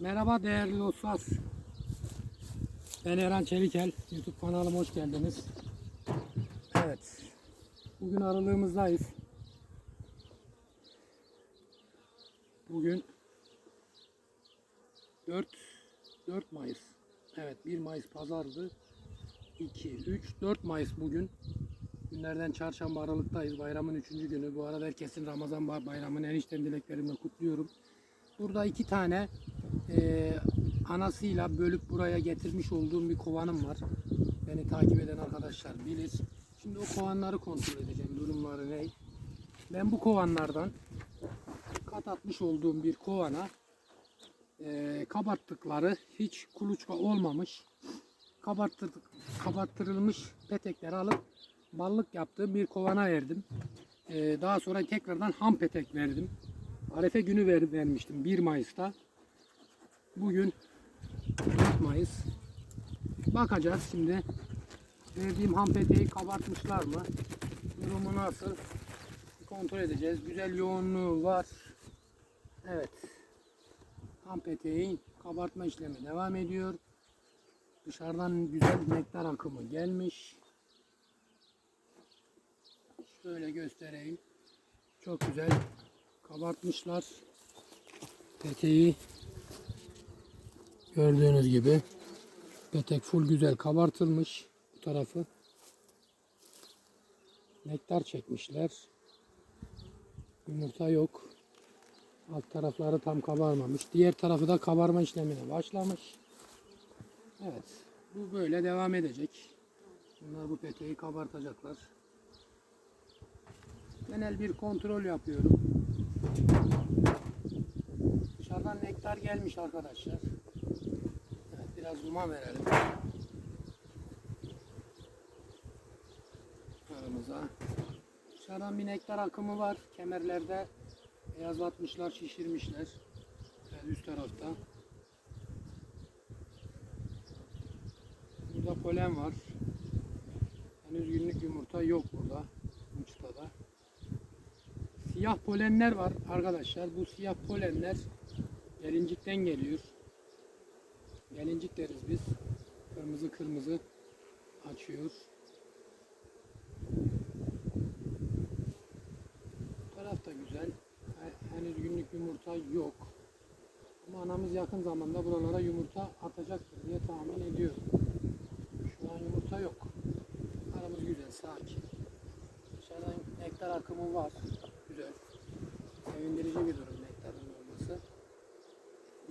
Merhaba değerli dostlar. Ben Eren Çelikel. YouTube kanalıma hoş geldiniz. Evet. Bugün aralığımızdayız. Bugün 4 4 Mayıs. Evet 1 Mayıs pazardı. 2, 3, 4 Mayıs bugün. Günlerden çarşamba aralıktayız. Bayramın 3. günü. Bu arada herkesin Ramazan bayramını enişten dileklerimle kutluyorum. Burada iki tane e, anasıyla bölüp buraya getirmiş olduğum bir kovanım var. Beni takip eden arkadaşlar bilir. Şimdi o kovanları kontrol edeceğim. Durumları ne? Ben bu kovanlardan kat atmış olduğum bir kovana e, kabarttıkları hiç kuluçka olmamış kabarttırdık, kabarttırılmış petekleri alıp ballık yaptığım bir kovana verdim. E, daha sonra tekrardan ham petek verdim. Arefe günü ver, vermiştim 1 Mayıs'ta. Bugün 4 Mayıs. Bakacağız şimdi. Verdiğim ham peteği kabartmışlar mı? Durumu nasıl? Kontrol edeceğiz. Güzel yoğunluğu var. Evet. Ham peteğin kabartma işlemi devam ediyor. Dışarıdan güzel nektar akımı gelmiş. Şöyle göstereyim. Çok güzel kabartmışlar. Peteği gördüğünüz gibi petek full güzel kabartılmış bu tarafı. Nektar çekmişler. Yumurta yok. Alt tarafları tam kabarmamış. Diğer tarafı da kabarma işlemine başlamış. Evet. Bu böyle devam edecek. Bunlar bu peteği kabartacaklar. Genel bir kontrol yapıyorum. Dışarıdan nektar gelmiş arkadaşlar. Evet, biraz zoom'a verelim. Aramıza. Dışarıdan bir nektar akımı var. Kemerlerde beyazlatmışlar, şişirmişler. Evet, üst tarafta. Burada polen var. Henüz günlük yumurta yok burada. Siyah polenler var arkadaşlar. Bu siyah polenler gelincikten geliyor. Gelincik deriz biz. Kırmızı kırmızı açıyor. Bu taraf da güzel. He- Henüz günlük yumurta yok. Ama anamız yakın zamanda buralara yumurta atacaktır diye tahmin ediyorum. Şu an yumurta yok. Aramız güzel, sakin. Dışarıdan nektar akımı var. Sevindirici bir durum nektarın olması.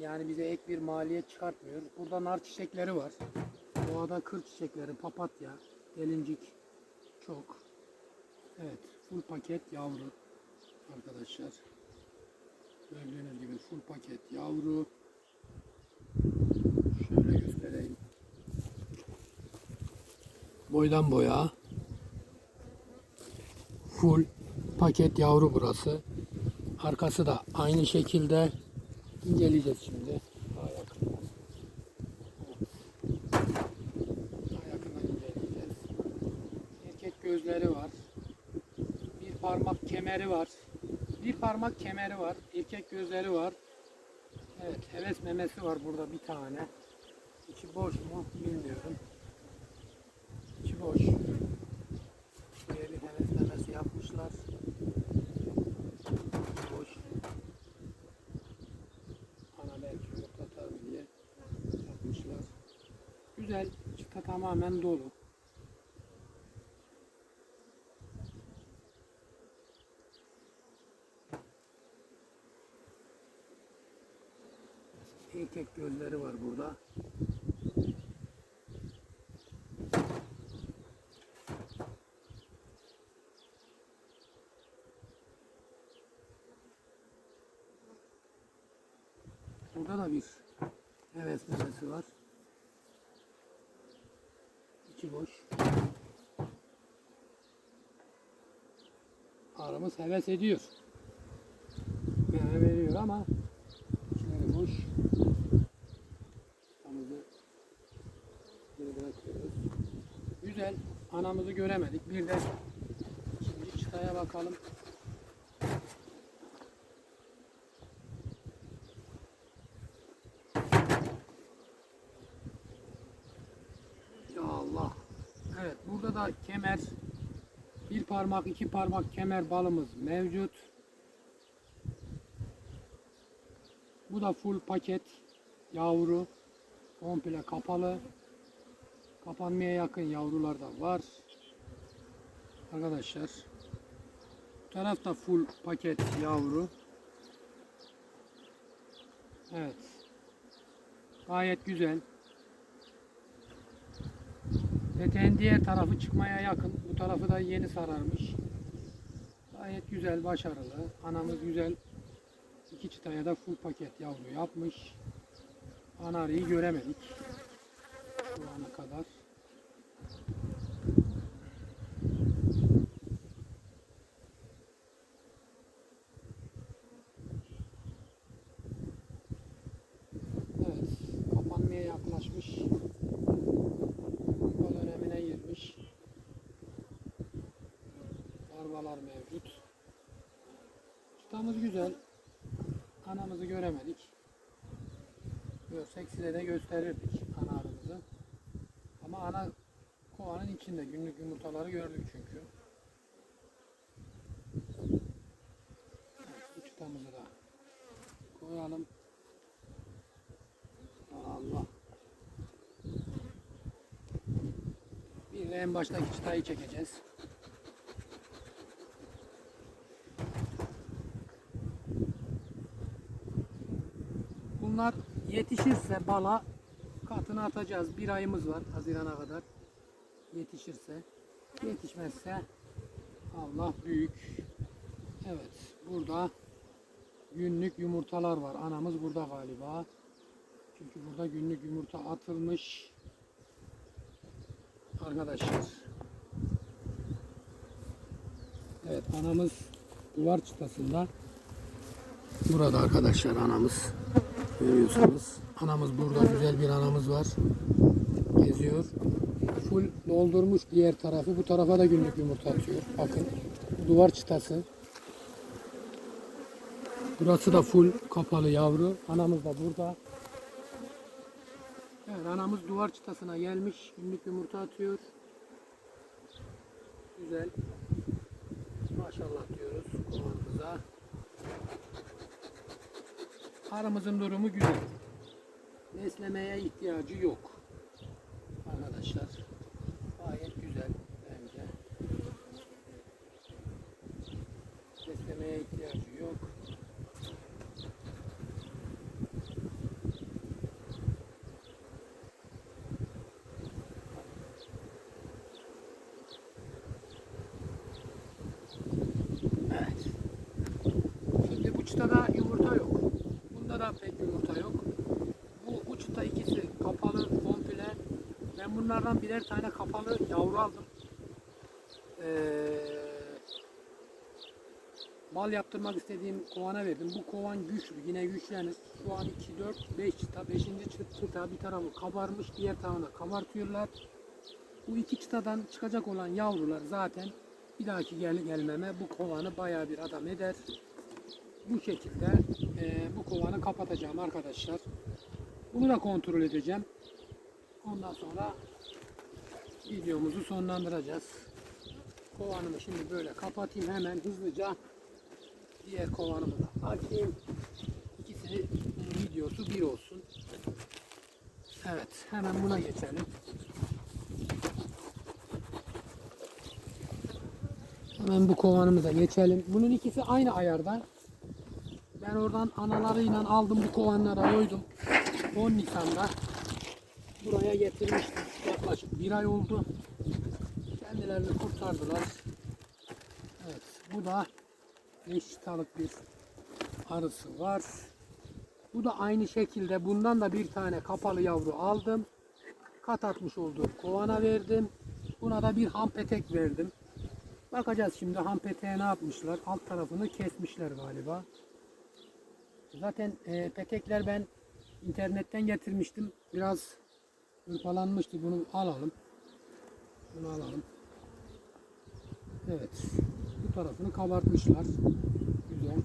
Yani bize ek bir maliyet çıkartmıyor. Burada nar çiçekleri var. Doğada kır çiçekleri, papatya, gelincik çok. Evet, full paket yavru arkadaşlar. Gördüğünüz gibi full paket yavru. Şöyle göstereyim. Boydan boya. Full paket yavru burası. Arkası da aynı şekilde inceleyeceğiz şimdi. Erkek gözleri var. Bir parmak kemeri var. Bir parmak kemeri var. Erkek gözleri var. Evet, heves memesi var burada bir tane. İçi boş mu bilmiyorum. İçi boş. Buraya bir heves memesi yapmışlar. İçi boş. Ana belki yumurta atar mı diye yapmışlar. Güzel. Çıta tamamen dolu. Erkek gözleri var. Burada da bir heves memesi var. İçi boş. Aramız heves ediyor. Meme veriyor ama içleri boş. Çıtamızı geri bırakıyoruz. Güzel. Anamızı göremedik. Bir de ikinci çıtaya bakalım. Evet burada da kemer bir parmak iki parmak kemer balımız mevcut. Bu da full paket yavru komple kapalı. Kapanmaya yakın yavrular da var. Arkadaşlar bu taraf da full paket yavru. Evet. Gayet güzel. Peteğin diğer tarafı çıkmaya yakın. Bu tarafı da yeni sararmış. Gayet güzel, başarılı. Anamız güzel. İki çıtaya da full paket yavru yapmış. Anarıyı göremedik. Şu ana kadar. Larvalar mevcut. Çıtamız güzel. Anamızı göremedik. Görsek size de gösterirdik ana arımızı. Ama ana kovanın içinde günlük yumurtaları gördük çünkü. Bu çıtamızı da koyalım. Allah. Bir de en baştaki çıtayı çekeceğiz. Bunlar yetişirse bala katını atacağız. Bir ayımız var Haziran'a kadar. Yetişirse. Yetişmezse Allah büyük. Evet burada günlük yumurtalar var. Anamız burada galiba. Çünkü burada günlük yumurta atılmış. Arkadaşlar. Evet anamız duvar çıtasında. Burada arkadaşlar anamız. Görüyorsunuz. Anamız burada güzel bir anamız var. Geziyor. Full doldurmuş diğer tarafı. Bu tarafa da günlük yumurta atıyor. Bakın. Duvar çıtası. Burası da full kapalı yavru. Anamız da burada. Evet anamız duvar çıtasına gelmiş. Günlük yumurta atıyor. Güzel. Maşallah diyoruz kovanımıza. Arımızın durumu güzel. Beslemeye ihtiyacı yok. Arkadaşlar. Gayet güzel bence. Beslemeye ihtiyacı yok. Evet. Şimdi bu çıtada yumurta pek yumurta yok. Bu, çıta ikisi kapalı komple. Ben bunlardan birer tane kapalı yavru aldım. Ee, bal yaptırmak istediğim kovana verdim. Bu kovan güçlü. Yine güçlenir. Şu an 2, 4, 5 çıta. 5. çıta bir tarafı kabarmış. Diğer tarafını kabartıyorlar. Bu iki çıtadan çıkacak olan yavrular zaten bir dahaki gel gelmeme bu kovanı bayağı bir adam eder. Bu şekilde e, bu kovanı kapatacağım arkadaşlar. Bunu da kontrol edeceğim. Ondan sonra videomuzu sonlandıracağız. Kovanımı şimdi böyle kapatayım hemen hızlıca. Diğer kovanımı da açayım. İkisini videosu bir olsun. Evet hemen buna geçelim. Hemen bu kovanımıza geçelim. Bunun ikisi aynı ayarda. Ben oradan analarıyla aldım bu kovanlara koydum. 10 Nisan'da buraya getirmiştim. Yaklaşık bir ay oldu. Kendilerini kurtardılar. Evet bu da 5 çıtalık bir arısı var. Bu da aynı şekilde bundan da bir tane kapalı yavru aldım. Kat atmış olduğum kovana verdim. Buna da bir ham petek verdim. Bakacağız şimdi ham peteğe ne yapmışlar. Alt tarafını kesmişler galiba. Zaten e, petekler ben internetten getirmiştim. Biraz hırpalanmıştı. Bunu alalım. Bunu alalım. Evet. Bu tarafını kabartmışlar. Güzel.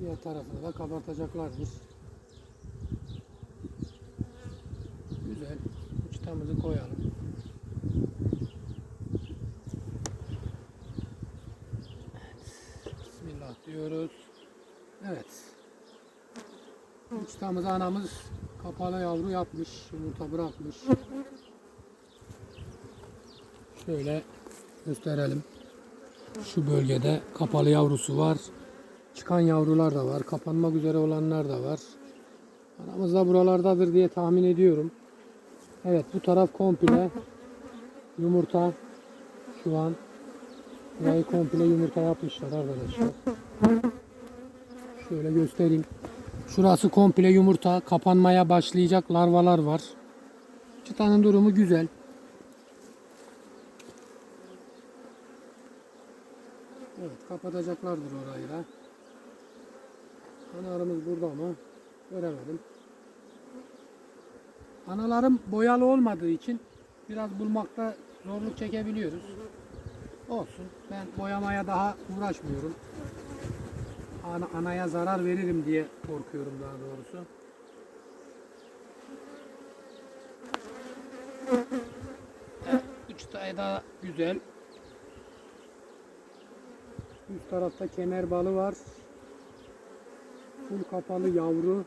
Diğer tarafını da kabartacaklardır. Güzel. Çıtamızı koyalım. Diyoruz. Evet. Çıtamızı anamız kapalı yavru yapmış. Yumurta bırakmış. Şöyle gösterelim. Şu bölgede kapalı yavrusu var. Çıkan yavrular da var. Kapanmak üzere olanlar da var. Anamız da buralardadır diye tahmin ediyorum. Evet bu taraf komple yumurta şu an burayı komple yumurta yapmışlar arkadaşlar. Şöyle göstereyim. Şurası komple yumurta kapanmaya başlayacak larvalar var. Çıtanın durumu güzel. Evet kapatacaklardır orayı da. Analarımız burada ama göremedim. Analarım boyalı olmadığı için biraz bulmakta zorluk çekebiliyoruz. Olsun. Ben boyamaya daha uğraşmıyorum. Ana, anaya zarar veririm diye korkuyorum daha doğrusu. Üç tane daha güzel. Üst tarafta kemer balı var. Full kapalı yavru.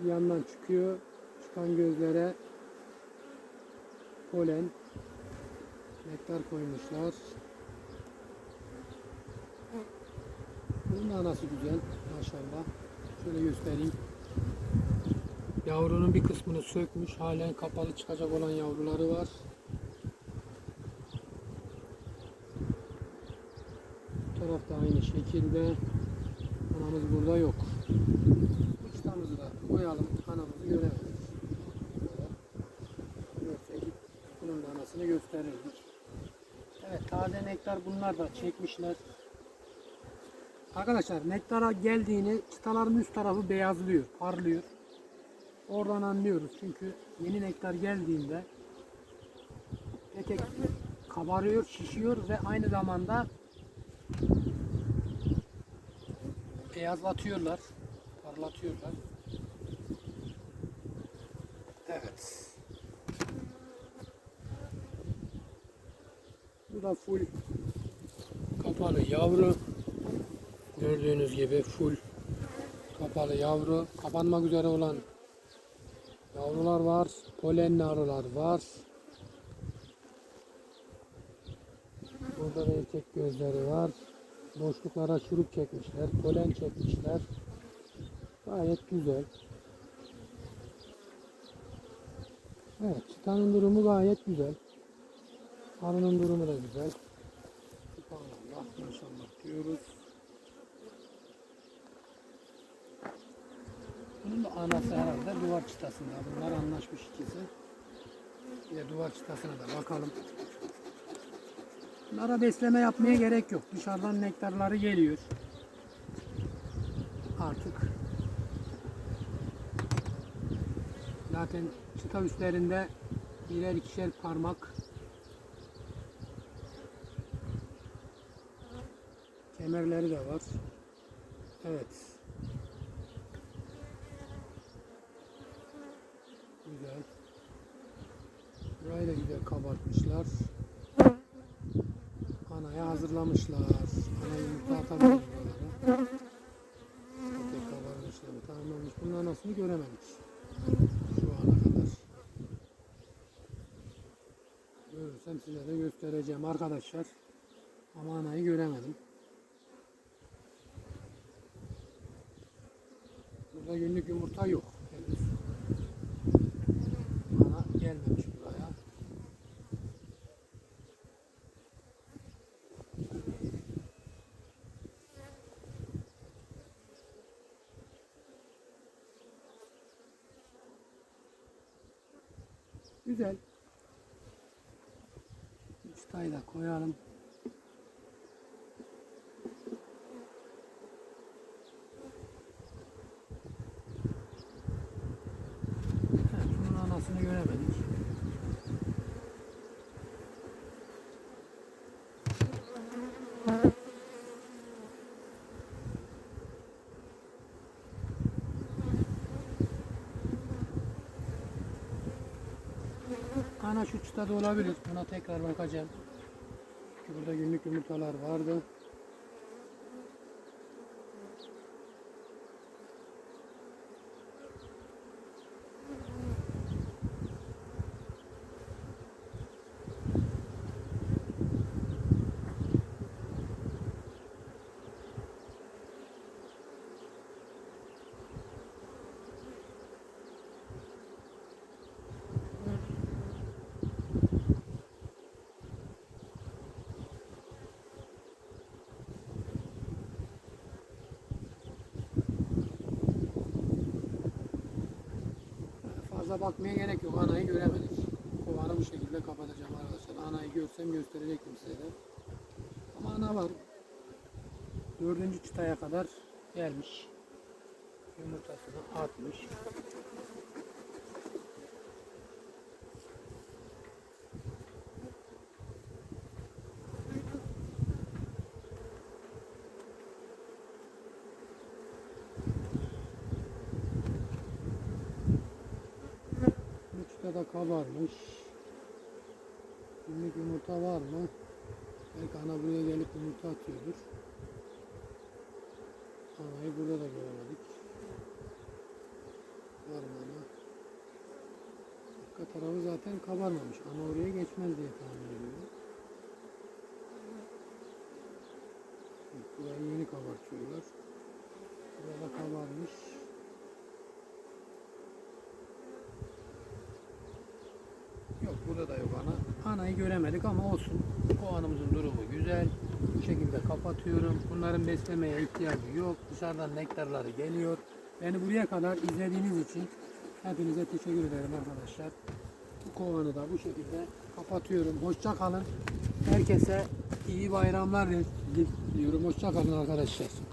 Bir yandan çıkıyor. Çıkan gözlere polen nektar koymuşlar. Bunun anası güzel maşallah. Şöyle göstereyim. Yavrunun bir kısmını sökmüş. Halen kapalı çıkacak olan yavruları var. Bu tarafta aynı şekilde. Anamız burada yok. Bu çıtamızı da koyalım. Anamızı göremedik. Görseydik bunun anasını gösterirdik. Evet taze nektar bunlar da çekmişler. Arkadaşlar nektara geldiğini çıtaların üst tarafı beyazlıyor, parlıyor. Oradan anlıyoruz çünkü yeni nektar geldiğinde petek kabarıyor, şişiyor ve aynı zamanda beyazlatıyorlar, parlatıyorlar. Evet. Bu da full kapalı yavru. Gördüğünüz gibi full kapalı yavru. Kapanmak üzere olan yavrular var. Polenli arılar var. Burada da erkek gözleri var. Boşluklara şurup çekmişler. Polen çekmişler. Gayet güzel. Evet, çıtanın durumu gayet güzel. Arının durumu da güzel. Subhanallah, maşallah diyoruz. Bunun da anası herhalde duvar çıtasında. Bunlar anlaşmış ikisi. De duvar çıtasına da bakalım. Bunlara besleme yapmaya gerek yok. Dışarıdan nektarları geliyor. Artık zaten çıta üstlerinde birer ikişer parmak kemerleri de var. Evet. Güzel. Burayı da güzel kabartmışlar. Anaya hazırlamışlar. Ana yumurta atabilir buralara. Tek kabarmışlar. Tamamlamış. Bunun anasını göremedik. Şu ana kadar. Görürsem size de göstereceğim arkadaşlar. Ama anayı göremedim. Burada günlük yumurta yok. Ana gelmemiş buraya. Güzel. Çıtayı da koyalım. Evet, bunun anasını göremedik. Ana şu çıtada olabilir. Buna tekrar bakacağım. Çünkü burada günlük yumurtalar vardı. Fazla bakmaya gerek yok. Anayı göremedik. Kovanı bu şekilde kapatacağım arkadaşlar. Anayı görsem gösterecektim size de. Ama ana var. Dördüncü çıtaya kadar gelmiş. Yumurtasını atmış. Çıtada kabarmış. Günlük yumurta var mı? Belki ana buraya gelip yumurta atıyordur. Anayı burada da göremedik. Var mı ana? Arka tarafı zaten kabarmamış. Ana oraya geçmez diye tahmin ediyorum. Burayı yeni kabartıyorlar. Burada kabarmış. Yok burada da yok ana. Anayı göremedik ama olsun. Kovanımızın durumu güzel. Bu şekilde kapatıyorum. Bunların beslemeye ihtiyacı yok. Dışarıdan nektarları geliyor. Beni buraya kadar izlediğiniz için hepinize teşekkür ederim arkadaşlar. Bu kovanı da bu şekilde kapatıyorum. Hoşça kalın. Herkese iyi bayramlar diliyorum. Hoşça kalın arkadaşlar.